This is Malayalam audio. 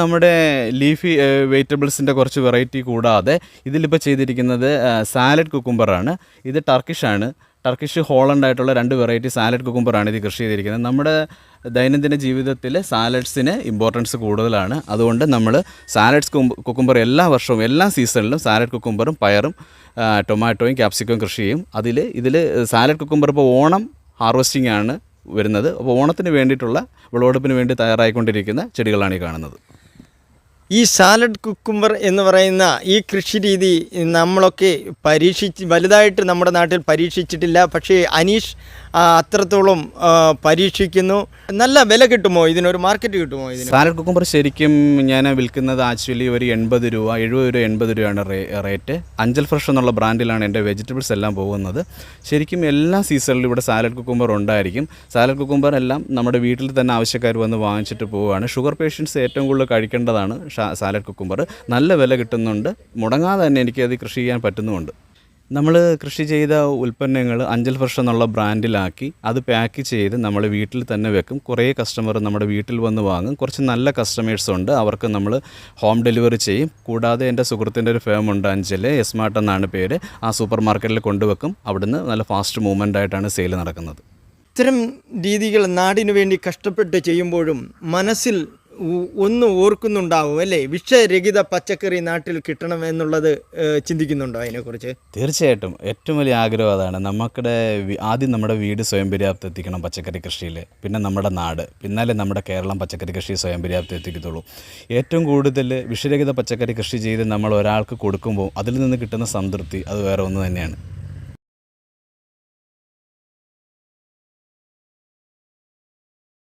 നമ്മുടെ ലീഫി വെജിറ്റബിൾസിന്റെ കുറച്ച് വെറൈറ്റി കൂടാതെ ഇതിലിപ്പോൾ ചെയ്തിരിക്കുന്നത് സാലഡ് കുക്കുംബറാണ് ഇത് ടർക്കിഷാണ് ടർക്കിഷ് ഹോളണ്ട് ആയിട്ടുള്ള രണ്ട് വെറൈറ്റി സാലഡ് കുക്കുംബറാണ് ഇത് കൃഷി ചെയ്തിരിക്കുന്നത്. നമ്മുടെ ദൈനംദിന ജീവിതത്തിൽ സാലഡ്സിന് ഇമ്പോർട്ടൻസ് കൂടുതലാണ്. അതുകൊണ്ട് നമ്മൾ സാലഡ്സ് കുക്കുംബർ എല്ലാ വർഷവും എല്ലാ സീസണിലും സാലഡ് കുക്കുംബറും പയറും ടൊമാറ്റോയും ക്യാപ്സിക്കവും കൃഷി ചെയ്യും. അതിൽ ഇതിൽ സാലഡ് കുക്കുംബർ ഇപ്പോൾ ഓണം ഹാർവസ്റ്റിംഗ് ആണ് വരുന്നത്. അപ്പോൾ ഓണത്തിന് വേണ്ടിയിട്ടുള്ള വിളവെടുപ്പിന് വേണ്ടി തയ്യാറായിക്കൊണ്ടിരിക്കുന്ന ചെടികളാണ് ഈ കാണുന്നത്. ഈ സാലഡ് കുക്കുംബർ എന്ന് പറയുന്ന ഈ കൃഷി രീതി നമ്മളൊക്കെ പരീക്ഷിച്ച് വലുതായിട്ട് നമ്മുടെ നാട്ടിൽ പരീക്ഷിച്ചിട്ടില്ല. പക്ഷേ അനീഷ് അത്രത്തോളം പരീക്ഷിക്കുന്നു. നല്ല വില കിട്ടുമോ ഇതിനൊരു മാർക്കറ്റ് കിട്ടുമോ ഇതിന്? സാലഡ് കുക്കുംബർ ശരിക്കും ഞാൻ വിൽക്കുന്നത് ആക്ച്വലി ഒരു എൺപത് രൂപ എഴുപത് രൂപ എൺപത് രൂപയാണ് റേറ്റ്. അഞ്ചൽ ഫ്രഷ് എന്നുള്ള ബ്രാൻഡിലാണ് എന്റെ വെജിറ്റബിൾസ് എല്ലാം പോകുന്നത്. ശരിക്കും എല്ലാ സീസണിലും ഇവിടെ സാലഡ് കുക്കുംബർ ഉണ്ടായിരിക്കും. സാലഡ് കുക്കുംബർ എല്ലാം നമ്മുടെ വീട്ടിൽ തന്നെ ആവശ്യക്കാർ വന്ന് വാങ്ങിച്ചിട്ട് പോവുകയാണ്. ഷുഗർ പേഷ്യൻസ് ഏറ്റവും കൂടുതൽ കഴിക്കേണ്ടതാണ്. Salad cucumber. നല്ല വില കിട്ടുന്നുണ്ട്. മുടങ്ങാതെ തന്നെ എനിക്കത് കൃഷി ചെയ്യാൻ പറ്റുന്നുമുണ്ട്. നമ്മൾ കൃഷി ചെയ്ത ഉൽപ്പന്നങ്ങൾ അഞ്ചൽ ഫ്രഷ് എന്നുള്ള ബ്രാൻഡിലാക്കി അത് പാക്ക് ചെയ്ത് നമ്മൾ വീട്ടിൽ തന്നെ വെക്കും. കുറേ കസ്റ്റമർ നമ്മുടെ വീട്ടിൽ വന്ന് വാങ്ങും. കുറച്ച് നല്ല കസ്റ്റമേഴ്സ് ഉണ്ട്. അവർക്ക് നമ്മൾ ഹോം ഡെലിവറി ചെയ്യും. കൂടാതെ എന്റെ സുഹൃത്തിന്റെ ഒരു ഫേം ഉണ്ട് അഞ്ചൽ എസ്മാർട്ട് എന്നാണ് പേര്. ആ സൂപ്പർ മാർക്കറ്റിൽ കൊണ്ടുവെക്കും. അവിടുന്ന് നല്ല ഫാസ്റ്റ് മൂവ്മെന്റ് ആയിട്ടാണ് സെയിൽ നടക്കുന്നത്. ഇത്തരം രീതികൾ നാടിനു വേണ്ടി കഷ്ടപ്പെട്ട് ചെയ്യുമ്പോഴും മനസ്സിൽ ഒന്ന് ഓർക്കുന്നുണ്ടാവും അല്ലേ? വിഷരഹിത പച്ചക്കറി നാട്ടിൽ കിട്ടണം എന്നുള്ളത് ചിന്തിക്കുന്നുണ്ടോ അതിനെക്കുറിച്ച്? തീർച്ചയായിട്ടും. ഏറ്റവും വലിയ ആഗ്രഹം അതാണ് നമുക്കിടെ ആദ്യം നമ്മുടെ വീട് സ്വയം പര്യാപ്തം എത്തിക്കണം പച്ചക്കറി കൃഷിയിൽ പിന്നെ നമ്മുടെ നാട്. പിന്നാലെ നമ്മുടെ കേരളം പച്ചക്കറി കൃഷി സ്വയം പര്യാപ്തം എത്തിക്കത്തുള്ളൂ ഏറ്റവും കൂടുതൽ വിഷരഹിത പച്ചക്കറി കൃഷി ചെയ്ത് നമ്മൾ ഒരാൾക്ക് കൊടുക്കുമ്പോൾ അതിൽ നിന്ന് കിട്ടുന്ന സംതൃപ്തി അത് വേറെ ഒന്ന് തന്നെയാണ്.